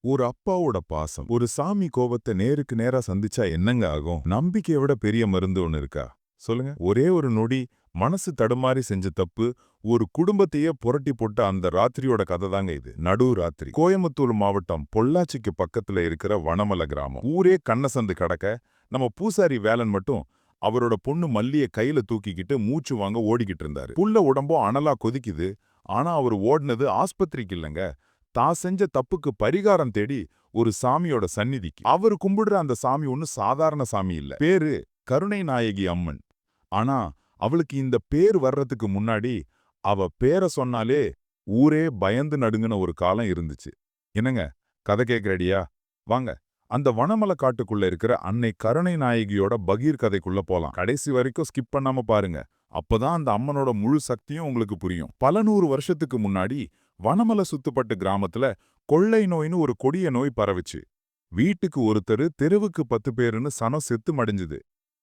ஒரு அப்பாவோட பாசம். ஒரு சாமி கோபத்தை நேருக்கு நேரா சந்திச்சா என்னங்க ஆகும்? நம்பிக்கையோட விட பெரிய மருந்து ஒன்று இருக்கா? சொல்லுங்க. ஒரே ஒரு நொடி மனசு தடுமாறி செஞ்ச தப்பு ஒரு குடும்பத்தையே புரட்டி போட்ட அந்த ராத்திரியோட கதை தாங்க இது. நடு ராத்திரி. கோயம்புத்தூர் மாவட்டம் பொள்ளாச்சிக்கு பக்கத்துல இருக்கிற வனமல கிராமம். ஊரே கண்ணசந்து கடக்க நம்ம பூசாரி வேலன் மட்டும் அவரோட பொண்ணு மல்லிய கையில தூக்கிக்கிட்டு மூச்சு வாங்க ஓடிக்கிட்டு இருந்தாரு. புள்ள உடம்போ அனலா கொதிக்குது. ஆனா அவர் ஓடினது ஆஸ்பத்திரிக்கு இல்லைங்க. தான் செஞ்ச தப்புக்கு பரிகாரம் தேடி ஒரு சாமியோட சந்நிதிக்கு. அவர் கும்பிடுற அந்த சாமி ஒன்னு சாதாரண சாமி இல்ல. பேரு கருணை நாயகி அம்மன். ஆனா அவளுக்கு இந்த பேர் வர்றதுக்கு முன்னாடி அவ பேரை சொன்னாலே ஊரே பயந்து நடுங்கின ஒரு காலம் இருந்துச்சு. என்னங்க? கதை கேக்குறடியா? வாங்க. அந்த வனமலை காட்டுக்குள்ள இருக்கிற அன்னை கருணை நாயகியோட பகீர் கதைக்குள்ள போலாம். கடைசி வரைக்கும் ஸ்கிப் பண்ணாம பாருங்க. அப்பதான் அந்த அம்மனோட முழு சக்தியும் உங்களுக்கு புரியும். பல நூறு வருஷத்துக்கு முன்னாடி வனமல சுத்துப்பட்டு கிராமத்துல கொள்ளை நோய்னு ஒரு கொடிய நோய் பரவுச்சு. வீட்டுக்கு ஒருத்தரு தெருவுக்கு பத்து பேருன்னு சனம் செத்து மடிஞ்சுது.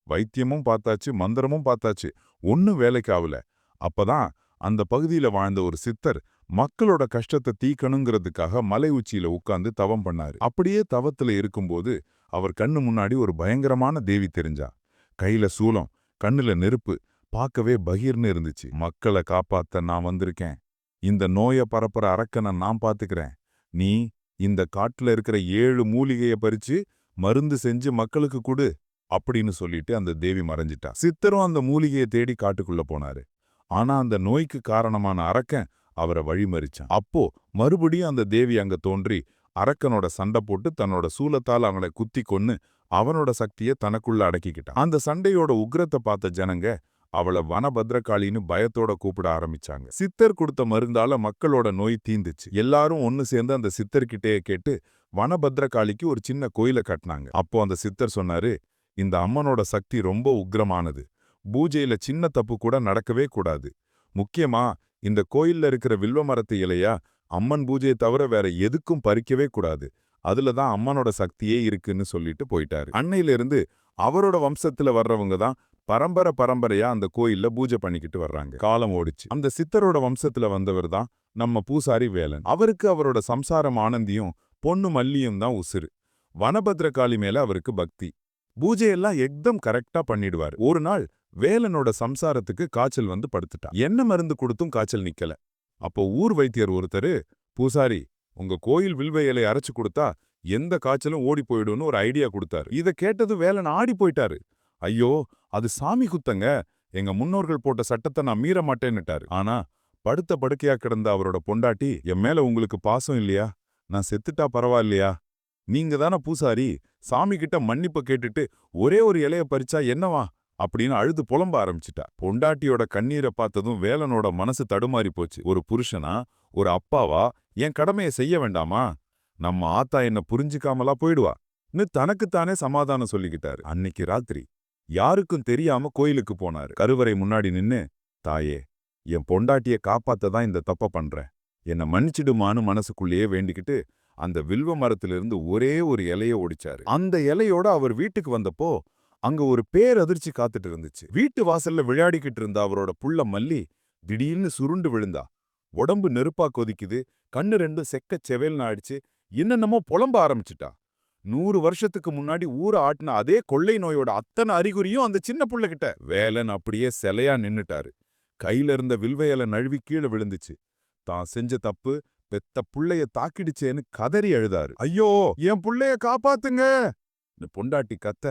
வைத்தியமும் பார்த்தாச்சு மந்திரமும் பார்த்தாச்சு. ஒன்னும் வேலைக்கு ஆகல அப்பதான் அந்த பகுதியில வாழ்ந்த ஒரு சித்தர் மக்களோட கஷ்டத்தை தீக்கணுங்கிறதுக்காக மலை உச்சியில உட்கார்ந்து தவம் பண்ணாரு. அப்படியே தவத்துல இருக்கும்போது அவர் கண்ணு முன்னாடி ஒரு பயங்கரமான தேவி தெரிஞ்சா. கையில சூலம் கண்ணுல நெருப்பு பார்க்கவே பகீர்னு இருந்துச்சு. மக்களை காப்பாத்த நான் வந்திருக்கேன். இந்த நோய பரப்புற அரக்கனை நான் பார்த்துக்கிறேன் நீ இந்த காட்டுல இருக்கிற ஏழு மூலிகைய பறிச்சு மருந்து செஞ்சு மக்களுக்கு கொடு அப்படின்னு சொல்லிட்டு அந்த தேவி மறைஞ்சிட்டா. சித்தரும் அந்த மூலிகையை தேடி காட்டுக்குள்ள போனாரு. ஆனா அந்த நோய்க்கு காரணமான அரக்கன் அவரை வழிமறிச்சான். அப்போ மறுபடியும் அந்த தேவி அங்க தோன்றி அரக்கனோட சண்டை போட்டு தன்னோட சூலத்தால் அவனை குத்தி கொன்னு அவனோட சக்தியை தனக்குள்ள அடக்கிக்கிட்டான். அந்த சண்டையோட உக்ரத்தை பார்த்த ஜனங்க அவள வனபத்ரகாளின்னு பயத்தோட கூப்பிட ஆரம்பிச்சாங்க. சித்தர் கொடுத்த மருந்தால மக்களோட நோய் தீந்துச்சு. எல்லாரும் ஒன்னு சேர்ந்து அந்த சித்தர்கிட்டயே கேட்டு வனபத்ரகாளிக்கு ஒரு சின்ன கோயிலை கட்டினாங்க. அப்போ அந்த சித்தர் சொன்னாரு இந்த அம்மனோட சக்தி ரொம்ப உக்ரமானது பூஜையில சின்ன தப்பு கூட நடக்கவே கூடாது. முக்கியமா இந்த கோயில்ல இருக்கிற வில்வ மரத்து இலையா அம்மன் பூஜையை தவிர வேற எதுக்கும் பறிக்கவே கூடாது. அதுல தான் அம்மனோட சக்தியே இருக்குன்னு சொல்லிட்டு போயிட்டாரு. அன்னையிலிருந்து அவரோட வம்சத்துல வர்றவங்க தான் பரம்பரை பரம்பரையா அந்த கோயில்ல பூஜை பண்ணிக்கிட்டு வர்றாங்க. காலம் ஓடிச்சு. அந்த சித்தரோட வம்சத்துல வந்தவர் தான் நம்ம பூசாரி வேலன். அவருக்கு அவரோட சம்சாரம் ஆனந்தியும் பொண்ணு மல்லியும் தான் உசுரு வனபத்ரகாளி மேல அவருக்கு பக்தி. பூஜையெல்லாம் எக்தம் கரெக்டா பண்ணிடுவார். ஒரு நாள் வேலனோட சம்சாரத்துக்கு காய்ச்சல் வந்து படுத்துட்டா. என்ன மருந்து கொடுத்தும் காய்ச்சல் நிக்கல. அப்போ ஊர் வைத்தியர் ஒருத்தரு பூசாரி உங்க கோயில் வில்வ இலை அரைச்சு கொடுத்தா எந்த காய்ச்சலும் ஓடி போயிடும்னு ஒரு ஐடியா கொடுத்தாரு. இத கேட்டது வேலன் ஆடி போயிட்டாரு. ஐயோ அது சாமி குத்தங்க. எங்க முன்னோர்கள் போட்ட சட்டத்தை நான் மீற மாட்டேன்னுட்டாரு. ஆனா படுத்த படுக்கையா கிடந்த அவரோட பொண்டாட்டி என் மேல உங்களுக்கு பாசம் இல்லையா? நான் செத்துட்டா பரவாயில்லையா? நீங்க தானே பூசாரி சாமி கிட்ட மன்னிப்பு கேட்டுட்டு ஒரே ஒரு இலைய பறிச்சா என்னவா? அப்படின்னு அழுது புலம்ப ஆரம்பிச்சிட்டா. பொண்டாட்டியோட கண்ணீரை பார்த்ததும் வேலனோட மனசு தடுமாறி போச்சு. ஒரு புருஷனா ஒரு அப்பாவா என் கடமையை செய்ய வேண்டாமா? நம்ம ஆத்தா என்ன புரிஞ்சுக்காமலா போயிடுவா? தனக்குத்தானே சமாதானம் சொல்லிக்கிட்டாரு. அன்னைக்கு ராத்திரி யாருக்கும் தெரியாம கோயிலுக்கு போனாரு. கருவறை முன்னாடி நின்னு தாயே என் பொண்டாட்டிய காப்பாத்த தான் இந்த தப்ப பண்றேன் என்ன மன்னிச்சிடுமான்னு மனசுக்குள்ளேயே வேண்டிக்கிட்டு அந்த வில்வ மரத்திலிருந்து ஒரே ஒரு இலைய ஒடிச்சாரு. அந்த இலையோட அவர் வீட்டுக்கு வந்தப்போ அங்க ஒரு பேரதிர்ச்சி காத்துட்டு இருந்துச்சு. வீட்டு வாசல்ல விளையாடிக்கிட்டு இருந்த அவரோட புள்ள மல்லி திடீர்னு சுருண்டு விழுந்தா. உடம்பு நெருப்பா கொதிக்குது கண்ணு ரெண்டும் செக்கச் செவேல்னு ஆயிடுச்சு. என்னென்னமோ புலம்ப ஆரம்பிச்சிட்டா. நூறு வருஷத்துக்கு முன்னாடி ஊரை ஆட்டின அதே கொள்ளை நோயோட அத்தனை அறிகுறியும் அந்த சின்ன பிள்ளைகிட்ட. வேலன் அப்படியே சிலையா நின்னுட்டாரு. கையில இருந்த வில்வையல நழுவி கீழே விழுந்துச்சு. தான் செஞ்ச தப்பு பெத்த புள்ளைய தாக்கிடுச்சேன்னு கதறி அழுதாரு. ஐயோ என் புள்ளைய காப்பாத்துங்க! பொண்டாட்டி கத்த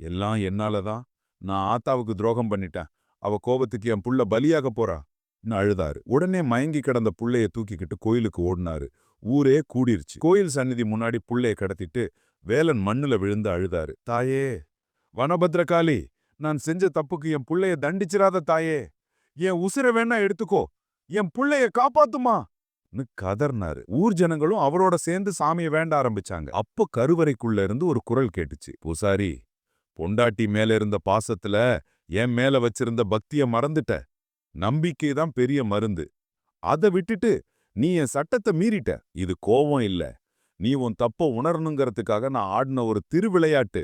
எல்லாம் என்னாலதான் நான் ஆத்தாவுக்கு துரோகம் பண்ணிட்டேன். அவ கோபத்துக்கு என் புள்ள பலியாக போறா. அழுதாரு. உடனே மயங்கி கிடந்த புள்ளைய தூக்கிக்கிட்டு கோயிலுக்கு ஓடினாரு. ஊரே கூடிருச்சு. கோயில் சந்நிதி முன்னாடி புள்ளைய கடத்திட்டு வேலன் மண்ணுல விழுந்து அழுதாரு. தாயே வனபத்ரகாளி நான் செஞ்ச தப்புக்கு என் புள்ளைய தண்டிச்சிராத தாயே. என் உசிர வேணா எடுத்துக்கோ. என் புள்ளைய காப்பாத்துமா. கதர்னாரு. ஊர் ஜனங்களும் அவரோட சேர்ந்து சாமியை வேண்ட ஆரம்பிச்சாங்க. அப்போ கருவறைக்குள்ள இருந்து ஒரு குரல் கேட்டுச்சு. பூசாரி பொண்டாட்டி மேல இருந்த பாசத்துல என் மேல வச்சிருந்த பக்திய மறந்துட்ட. நம்பிக்கை தான் பெரிய மருந்து. அத விட்டுட்டு நீ என் சட்டத்தை மீறிட்ட. இது கோவம் இல்ல. நீ உன் தப்ப உணரணுங்கிறதுக்காக நான் ஆடின ஒரு திருவிளையாட்டு.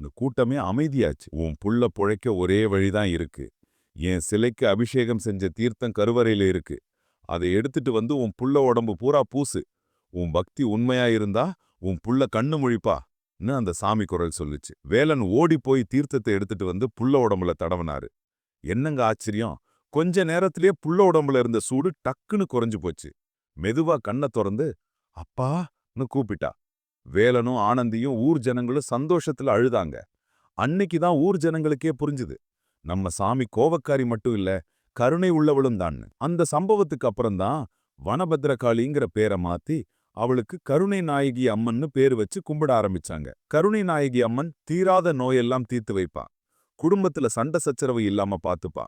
இந்த கூட்டமே அமைதியாச்சு. உன் புள்ள புழைக்க ஒரே வழிதான் இருக்கு. என் சிலைக்கு அபிஷேகம் செஞ்ச தீர்த்தம் கருவறையில இருக்கு. அதை எடுத்துட்டு வந்து உன் புள்ள உடம்பு பூரா பூசு. உன் பக்தி உண்மையா இருந்தா உன் புள்ள கண்ணு முழிப்பான்னு அந்த சாமி குரல் சொல்லுச்சு. வேலன் ஓடி போய் தீர்த்தத்தை எடுத்துட்டு வந்து புள்ள உடம்புல தடவினாரு. என்னங்க ஆச்சரியம்? கொஞ்ச நேரத்திலேயே புள்ள உடம்புல இருந்த சூடு டக்குன்னு குறைஞ்சு போச்சு. மெதுவா கண்ணை திறந்து அப்பான்னு கூப்பிட்டா. வேலனும் ஆனந்தியும் ஊர் ஜனங்களும் சந்தோஷத்துல அழுதாங்க. அன்னைக்கு தான் ஊர் ஜனங்களுக்கே புரிஞ்சுது. நம்ம சாமி கோவக்காரி மட்டும் இல்ல கருணை உள்ளவளும் தான் அந்த சம்பவத்துக்கு அப்புறம்தான் வனபத்ரகாளிங்கிற பேரை மாத்தி அவளுக்கு கருணை நாயகி அம்மன்னு பேரு வச்சு கும்பிட ஆரம்பிச்சாங்க. கருணை நாயகி அம்மன் தீராத நோயெல்லாம் தீர்த்து வைப்பா. குடும்பத்துல சண்டை சச்சரவு இல்லாம பாத்துப்பா.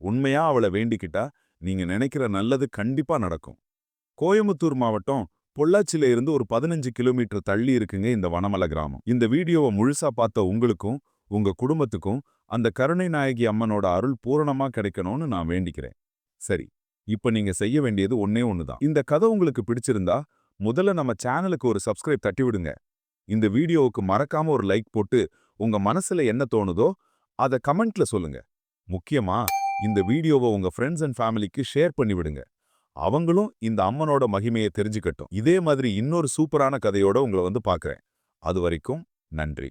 உண்மையா அவளை வேண்டிக்கிட்டா நீங்க நினைக்கிற நல்லது கண்டிப்பா நடக்கும். கோயம்புத்தூர் மாவட்டம் பொள்ளாச்சியில இருந்து ஒரு பதினஞ்சு கிலோமீட்டர் தள்ளி இருக்குங்க இந்த வனமலை கிராமம். இந்த வீடியோவை முழுசா பார்த்த உங்களுக்கும் உங்க குடும்பத்துக்கும் அந்த கருணை நாயகி அம்மனோட அருள் பூரணமா கிடைக்கணும்னு நான் வேண்டிக்கிறேன். சரி இப்ப நீங்க செய்ய வேண்டியது ஒன்னே ஒண்ணுதான் இந்த கதை உங்களுக்கு பிடிச்சிருந்தா முதல்ல நம்ம சேனலுக்கு ஒரு சப்ஸ்கிரைப் தட்டி விடுங்க. இந்த வீடியோவுக்கு மறக்காம ஒரு லைக் போட்டு உங்க மனசுல என்ன தோணுதோ அத கமெண்ட்ல சொல்லுங்க. முக்கியமா இந்த வீடியோவை உங்க ஃப்ரெண்ட்ஸ் அண்ட் ஃபேமிலிக்கு ஷேர் பண்ணி விடுங்க. அவங்களும் இந்த அம்மனோட மகிமையை தெரிஞ்சுக்கட்டும். இதே மாதிரி இன்னொரு சூப்பரான கதையோட உங்களை வந்து பார்க்குறேன். அது வரைக்கும் நன்றி.